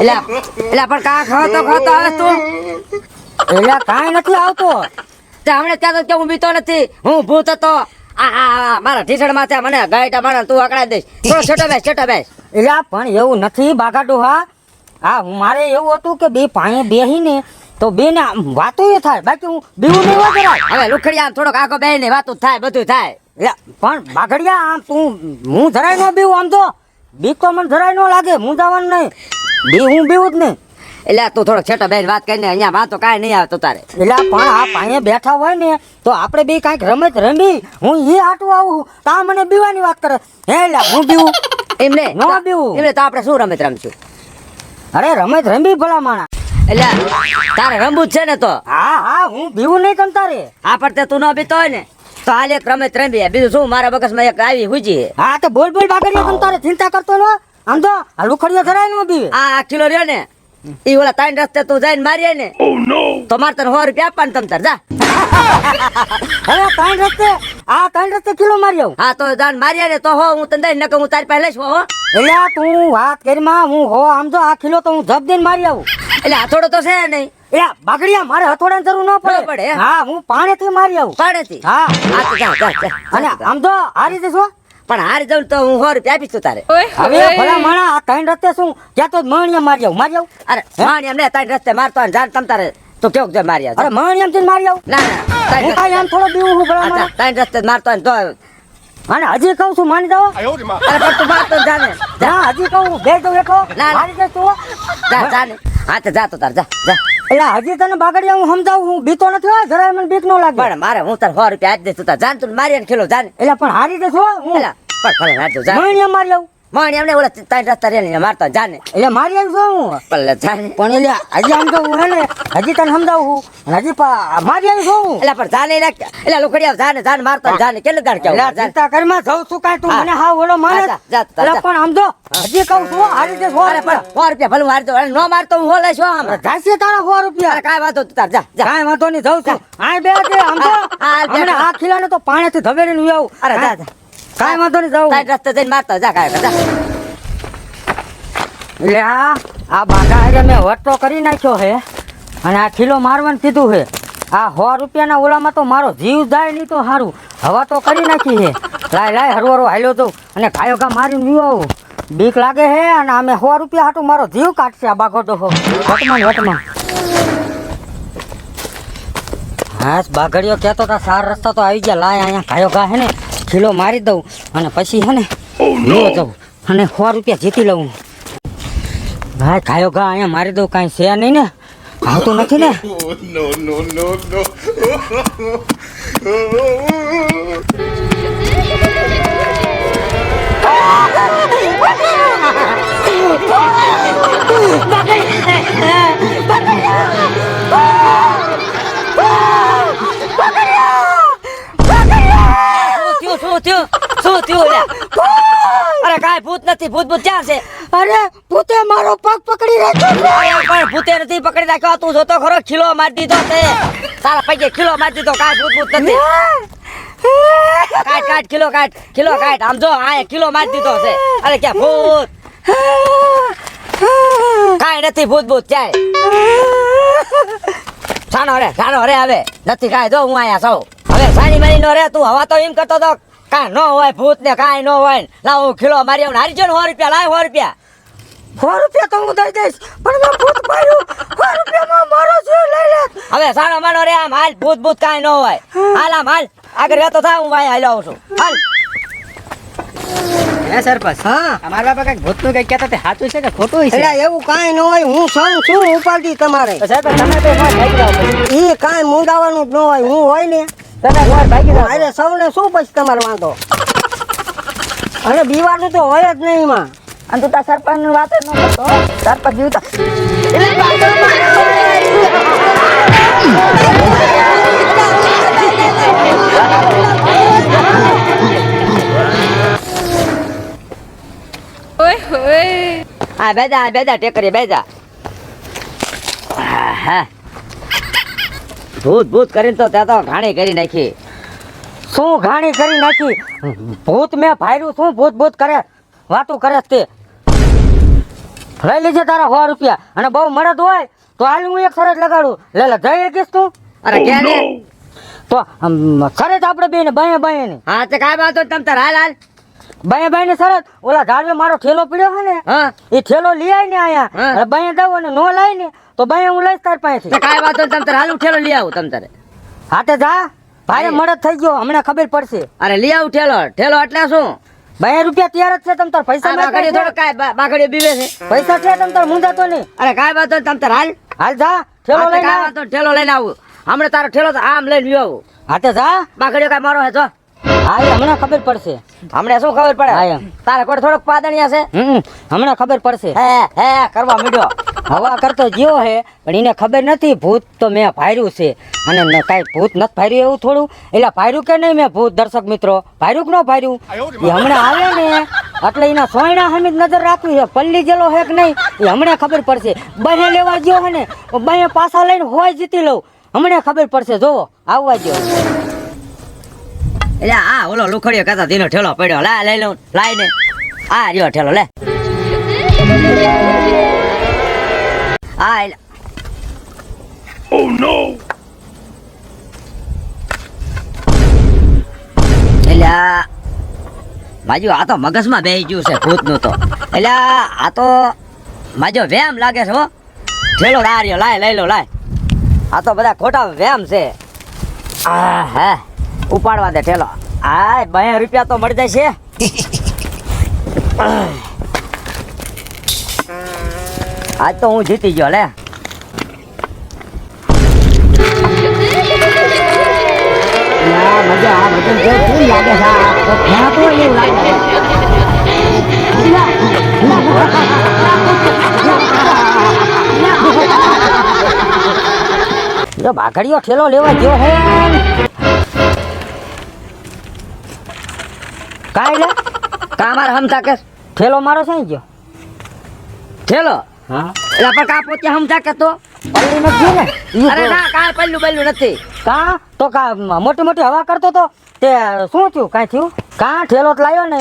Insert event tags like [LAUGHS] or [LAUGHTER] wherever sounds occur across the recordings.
એલા એલા પણ કા ખાતો ખાતો આવે તું. એલા કાંઈ નથી આવતો. તે હમણે ત્યાં તો કે હું બીતો નથી. હું ભૂત હતો. આ આ આ, મારા ઢીસણ માથે મને ગાયટા મારા તું અકડાઈ દઈશ. થોડો [LAUGHS] છેટો બેસ છેટો બેસ. એલા પણ એવું નથી બાગાડું હા? હા હું મારે એવું હતું કે બે પાણી બેહીને તો બે ને વાતો એ થાય. બાકી હું બીવું નહીં હોય જરાય. હવે લુખડિયા થોડોક આખો ને વાતો થાય બધું થાય. પણ બાઘડિયા આમ તું હું જરાય ન બીવું આમ તો બીક તો મને જરાય ન લાગે હું જવાનું નહીં. બી હું બીવું જ નહીં. એટલે તું થોડોક છેટા બેન વાત કરીને અહીંયા વાતો કાંઈ નહીં આવતો તારે. એટલે પણ આ પાણી બેઠા હોય ને તો આપણે બી કાંઈક રમત રમી હું એ હાટું આવું તા મને બીવાની વાત કરે. હે એટલે હું બીવું? એમને? ન બીવું. એમને તો આપણે શું રમત રમશું? અરે રમત રમી ભલા માણા. એટલે તારે રમવું જ છે ને તો? હા હા હું બીવું નહીં તમ તારે. આ તે તું ન બીતો હોય ને. તો ક્રમે રમત રમીએ બીજું શું? મારા બગસમાં એક આવી હુજી. હા તો બોલ બોલ બાકી તમ તારે ચિંતા કરતો નો આમ તો આ લુખડિયા જરાય ન બીવે આ આ કિલો રહ્યો ને ઈ ઓલા ત્રણ રસ્તે તું જઈને મારીએ ને તો મારે તને સો રૂપિયા આપવાના તમ તાર જા. [LAUGHS] હવે ત્રણ રસ્તે આ ત્રણ રસ્તે કિલો મારી આવું હા તો જાન મારીએ ને તો હો હું તને દઈ નકર હું તારી પાસે લઈશ હો એટલે તું વાત કરીમાં હું હો આમ તો આ કિલો તો હું જબ દઈને મારી આવું. એટલે હાથોડો તો છે નહીં. એટલે બાગડિયા મારે હથોડાની જરૂર ન પડે, પડે હા હું પાણીથી મારી આવું. પાડેથી હા. હા તો જા જા જા. અને આમ તો આ રીતે શું પણ હારી જાઉં તો હું સો રૂપિયા આપીશ તું તારે. હવે ભલા માણા આ ત્રણ રસ્તે શું? ક્યાં તો મણિયા મારી આવું. મારી આવું? અરે માણી એમને ત્રણ રસ્તે મારતો હોય ને જાન તમ તારે તો કેવું છે? મારી અરે મણિયામથી મારી આવું? ના ના હું રસ્તે- આમ થોડો બીવું હું ભલા માણા? ત્રણ રસ્તે જ મારતો હોય તો અને હજી કહું છું માની જાઓ. અરે પણ તું મારતો જાને. જા. હજી કહું બે દઉં એટલો ના. મારી તું જા જાને. હા તો જા તો તાર જા જા. એટલે હજી તને બાગડિયા હું સમજાવું? હું બીતો નથી હોય? જરાય મને બીક ન લાગે. પણ મારે હું તાર સો રૂપિયા આપી દઈશ તું તાર જાન તું મારી ખેલો જાને. એટલે પણ હારી દે છો હું. પણ ભલે નાખજો જા. મારી આવું. માણી એમને ઓલા ત્રણ રસ્તા રેલી મારતો જાને. એટલે મારી આવી છું હું પલ્લે જાને. પણ એટલે હજી આમ તો હું હે ને હજી તને સમજાવું છું. હજી પા- મારી આવી છું હું એટલે પણ જાને એટલે લોકડિયા જાને જાને મારતા જાને. કેટલું દાડ કેવું એટલે ચિંતા કરીમાં જઉં છું કાંઈ તું મને હા ઓલો માને હા, એટલે પણ સમજો હજી કહું છું હારી દે સો રૂપિયા ભલું મારતો હોય, ન મારતો હું હોલે છો આમ. જાશે તારા સો રૂપિયા. કાંઈ વાંધો તું તાર જા કાંઈ વાંધો નહીં જઉં છું. આ બે કે સમજો હા, હા, આ ખીલાને તો પાણીથી ધવેરીને આવું. અરે જા જા. કાંઈ વાંધો નહીં જાઉં ત્રણ રસ્તે જઈને મારતા જા કાંઈ જા. લે આ આ બાઘા હારે મેં વટો કરી નાખ્યો હે. અને આ ખીલો મારવાનું કીધું હે. આ સો રૂપિયાના ઓલામાં તો મારો જીવ જાય નહીં તો સારું હવા તો કરી નાખી હે. લાય લાય હરવરો હાલ્યો તો અને કાયો કા મારીને વ્યુ આવું. બીક લાગે છે અને અમે સો રૂપિયા હાટું મારો જીવ કાઢશે આ બાઘો ડોહો. વટમાં વટમાં. હા બાઘડીઓ કહેતો હતા સાર રસ્તા તો આવી ગયા. લાય અહીંયા કાયો ગા હે ને. ખીલો મારી દઉં અને પછી હે ને લો જાઉં અને સો રૂપિયા જીતી લઉં. ભાઈ ખાયો ઘા અહીંયા મારી દઉં કાંઈ છે નહીં ને? આવતું નથી ને? No, no, [LAUGHS] શું થયું શું થયું અરે કાંઈ ભૂત નથી ભૂત ભૂત ક્યાં છે? અરે ભૂતે મારો પગ પકડી રાખ્યો પણ ભૂતે નથી પકડી રાખ્યો તું જોતો ખરો ખીલો મારી દીધો તે તારા પૈકી ખીલો મારી દીધો કાંઈ ભૂત ભૂત નથી. કાટ કાટ ખીલો કાટ ખીલો કાટ આમ જો આ ખીલો મારી દીધો છે. અરે ક્યાં ભૂત? કાંઈ નથી ભૂત ભૂત ક્યાંય? સાનો રે સાનો રે હવે. નથી કાંઈ જો હું આયા સૌ હવે સાની મારી નો રે તું હવા તો એમ કરતો તો કાંઈ ન હોય ભૂત ને કાંઈ ન હોય. ને. લાવ હું કિલો મારી આવું હારી જો ને સો રૂપિયા લાવ સો રૂપિયા. સો રૂપિયા તો હું દઈ દઈશ પણ મેં ભૂત માર્યું સો રૂપિયામાં મારો જીવ લઈ લે? હવે સારો માનો રે આમ હાલ ભૂત ભૂત કાંઈ ન હોય. હાલ આમ હાલ. આગળ રહેતો થા હું ભાઈ હાલ આવું છું. હાલ. હે સરપંચ હા. અમારા બાપા કંઈક ભૂતનું કંઈક કહેતા તે સાચું છે કે ખોટું છે? એટલે એવું કાંઈ ન હોય હું સૌ છું ઉપાડી તમારે. તો તમે તો. એ કાંઈ મુંડાવાનું જ ન હોય હું હોય ને. તમે મોર ભાગી જાઓ. અરે સૌને શું પછી તમારે વાંધો? અને બીવાનું તો હોય જ નહીં એમાં. અને તું તાર સરપંચ વાત જ ન કરતો. સરપંચ જીવતા. હા બેજા બેજા ટેકરી બેજા. હા ભૂત ભૂત કરીને તો ત્યાં તો ઘાણી કરી નાખી. શું ઘાણી કરી નાખી? ભૂત મેં ભાર્યું શું ભૂત ભૂત કરે? વાતું કરે તે. લઈ લેજે તારા સો રૂપિયા. અને બહુ મળત હોય તો હાલ હું એક સરસ લગાડું. લે લે જઈ શકીશ તું? અરે ક્યાં ને તો શરત આપણે બે ને બાય બાયની હા તે કાંઈ વાંધો તમ તાર હાલ હાલ બાય બાયની શરત ઓલા ઝાડવે મારો ઠેલો પીડ્યો છે ને એ ઠેલો લઈ આવી ને અહીંયા. બાય દઉં અને નો લાય ને તો બાય હું લઈશ તાર પાસેથી. કાંઈ વાંધો તમ તાર હાલ ઠેલો લઈ આવું તમ તારે. હાથે જા. ભારે મળદ થઈ ગયો હમણાં ખબર પડશે. અરે લઈ આવું ઠેલો. ઠેલો એટલે શું? બે રૂપિયા તૈયાર જ છે તમ તાર પૈસા બાકડીઓ થોડો કાય બાકડીઓ બીવે છે? પૈસા છે તમ તાર મુંદા તો નહીં. અરે કાય વાંધો તમ તાર હાલ. હાલ જા ઠેલો લઈને આવ. ઠેલો લઈને આવું. હમણાં તારો ઠેલો આમ લઈને આવું. હાથે જા. બાકડીઓ કાય મારો હે જો. હા એ હમણાં ખબર પડશે. હમણાં શું ખબર પડે? હા. તારે કોડ થોડોક પાદણિયા છે? હમણાં ખબર પડશે. હે હે કરવા માંડ્યો. હવા કરતો જીવો હે પણ એને ખબર નથી ભૂત તો મેં ભાર્યું છે. અને ન- કાંઈ ભૂત નથી ભાર્યું એવું થોડું? એટલે ભાર્યું કે નહીં મેં ભૂત દર્શક મિત્રો? ભાર્યું કે ન ભાર્યું? એ હમણાં આવે ને એટલે એના સોયણા સામે નજર રાખવી છે. પલ્લી ગયેલો હે કે નહીં? એ હમણાં ખબર પડશે. બહે લેવા ગયો હે ને બહે પાછા લઈને હોય જીતી લઉં. હમણાં ખબર પડશે. જોવો આવવા ગયો એટલે આ ઓલો લુખડીયો કહેતા ધીનો ઠેલો પડ્યો. લા લઈ લઉં લાઈ ને આ રહ્યો ઠેલો લે. આ એટલે એટલે આ માજુ આ તો મગજમાં બેહી ગયું છે ભૂતનું તો. એટલે આ તો માજો વેમ લાગે છે હો. ઠેલો આ રહ્યો લાય લઈ લો લાય. આ તો બધા ખોટા વેમ છે. આ હે. ઉપાડવા દે, ઠેલો. હા બે રૂપિયા તો મળી જશે. આજ તો હું જીતી ગયો, લે. મજા જે કેવું ઠેલો લેવા ગયો હે. કાંઈ લે? કા મારે હમતા કે ઠેલો મારો છે ગયો? ઠેલો હા. એટલે પણ કાપો ત્યાં હમતા કે તો? પલ્લી નથી ને? અરે ના કા પલ્લું બલ્લું નથી. કા? તો કા મોટી મોટી હવા કરતો તો? તે શું થયું? કાંઈ થયું? કા ઠેલો તો લાવ્યો ને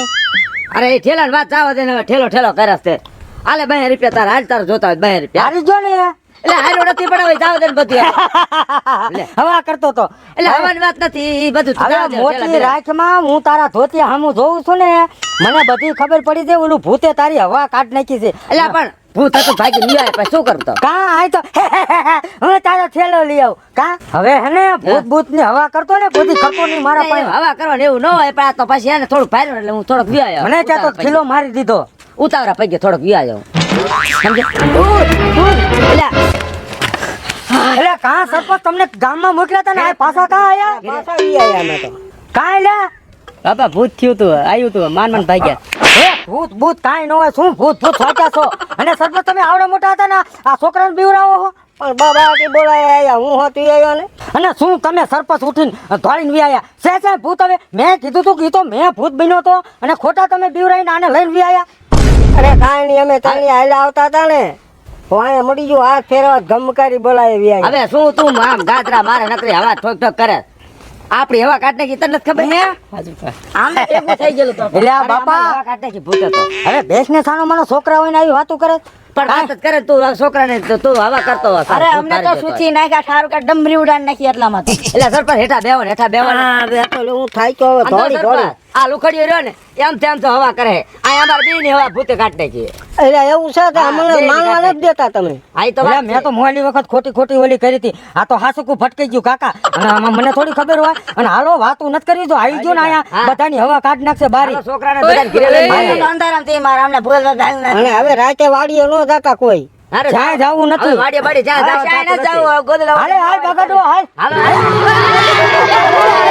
અરે એ ઠેલા વાત જાવા દે ને હવે. ઠેલો ઠેલો કરે છે આલે બે રૂપિયા તારા હાલ તારા જોતા હોય બે રૂપિયા. હારી જો ને એટલે હાલો નથી પડાવે જાવ દે બધું એટલે હવા કરતો તો. એટલે હવાની વાત નથી એ બધું હવે મોટી રાખમાં હું તારા ધોતિયા હામું જોઉં છું ને મને બધી ખબર પડી છે ઓલું ભૂતે તારી હવા કાઢ નાખી છે. એટલે પણ ભૂત હતો ભાગી લઈ આવે શું કરતો કા આ તો હું તારો થેલો લઈ આવું. કા? હવે હે ને ભૂત ભૂતની હવા કરતો ને બધી ખપો નહીં મારા પાસે. હવા કરવાની એવું ન હોય પણ આ તો પછી એને થોડું ફાયર એટલે હું થોડોક વ્યાયો. મને ત્યાં તો ખીલો મારી દીધો. ઉતાવળા પૈકી થોડોક વી આવ્યો સમજે એટલે એટલે કા સરપંચ તમને ગામમાં મોકલ્યા હતા ને? આ પાછા કા આયા? પાછા વી આવ્યા અમે તો. કાંઈ લ્યા બાપા ભૂત થયું તું આવ્યું તું માન માન ભાગ્યા હે? ભૂત ભૂત કાંઈ ન હોય. શું ભૂત ભૂત સાચા છો? અને સરપંચ તમે આવડા મોટા હતા ને? આ છોકરાને બીવરાવો પણ બાબા કે બોલાય આવ્યા હું હોતી આવ્યો ને? અને શું તમે સરપંચ ઉઠીને ધોળીને વી આયા? છે છે ભૂત હવે? મેં કીધું તું કીધું મેં ભૂત બન્યો તો. અને ખોટા તમે બીવરાઈને આને લઈને અરે કાંઈ નહીં અમે તારી હાલે આવતા હતા ને. વાંહે મળી જો હાથ ફેરવા ગમકારી બોલાવી હવે શું તું આમ ગાદરા મારે નકરી હવા ઠોક ઠોક કરે? આપણી હવા કાઢ નાખી તને ખબર હે આમ તો એવું થઈ ગયેલું તો. એટલે બાપા- કાઢ નાખી ભૂત તો. હવે ભેંસ ને સાનો માનો છોકરા હોય ને આવી વાતો કરે? પણ વાત કરે તું આ છોકરાને તો તું હવા કરતો હોય અરે અમને તો સૂચી નાખ્યા સારું કે ડમરી ઉડાડી નાખી એટલામાં. એટલે સરપંચ હેઠા બેવો હેઠા બેવો ને. હું થાય તો હવે ધોળી. સરપંચ, આ લુખડીઓ રહ્યો ને એમ તેમ તો હવા કરે. આ અમાર બી ની હવા ભૂતે કાઢ નાખી. એટલે એવું છે કે અમને માનવા નથી દેતા તમે. આ તો મેં તો મોલી વખત ખોટી ખોટી ઓલી કરી હતી. આ તો હાસુકું ફટકી ગયું કાકા. અને આમાં મને થોડી ખબર હોય. અને હાલો વાતું નથી કરી તો આવી ગયો ને. અહીંયા બધાની હવા કાઢ નાખશે બારી. છોકરાને બધાને ઘરે લઈને અંધારામ તે મારા અમને ભૂલ અને હવે રાતે વાડીએ નો જતા કોઈ. જ્યાં જાવું નથી. વાડીએ બાડીએ જાય જાવું નથી. હાલે હાલ બગડો હાલ. હાલો, હાલો.